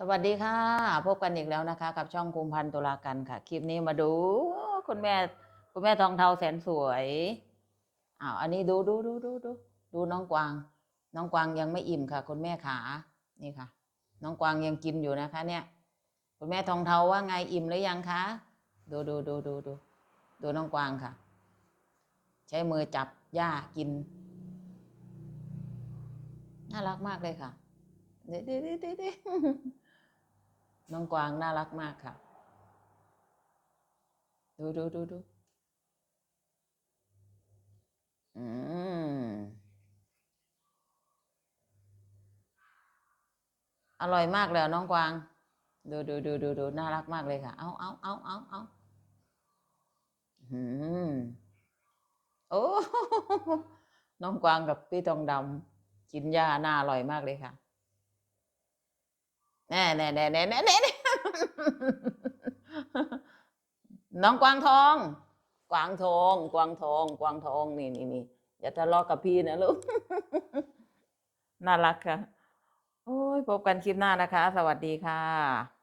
สวัสดีค่ะ พบกันอีกแล้วนะคะ กับช่องคุมพันธ์ตุลากันค่ะ คลิปนี้มาดูคุณแม่ คุณแม่ทองเทาแสนสวยอ้าวอันนี้ดูดูดูดูดูดูน้องกวาง น้องกวางยังไม่อิ่มค่ะ คุณแม่ขานี่ค่ะ น้องกวางยังกินอยู่นะคะ เนี่ย คุณแม่ทองเทาว่าไงอิ่มหรือยังคะดูดูดูดูดูดูน้องกวางค่ะ ใช้มือจับหญ้ากิน น่ารักมากเลยค่ะเด็ดเด็ดเด็ดเด็ด น้องกวางน่ารักมากค่ะ ดูดูดูดูอืม อร่อยมากเลยอะน้องกวาง ดูดูดูดูดูน่ารักมากเลยค่ะ เอาเอาเอาเอาเอาอืม โอ้ น้องกวางกับพี่ทองดำกินหญ้าน่าอร่อยมากเลยค่ะ แน่แน่แน่แน่แน่แน่น้องกวางทอง กวางทอง กวางทอง กวางทอง นี่นี่นี่อย่าทะเลาะกับพี่นะลูก น่ารักค่ะ โอ้ยพบกันคลิปหน้านะคะ สวัสดีค่ะ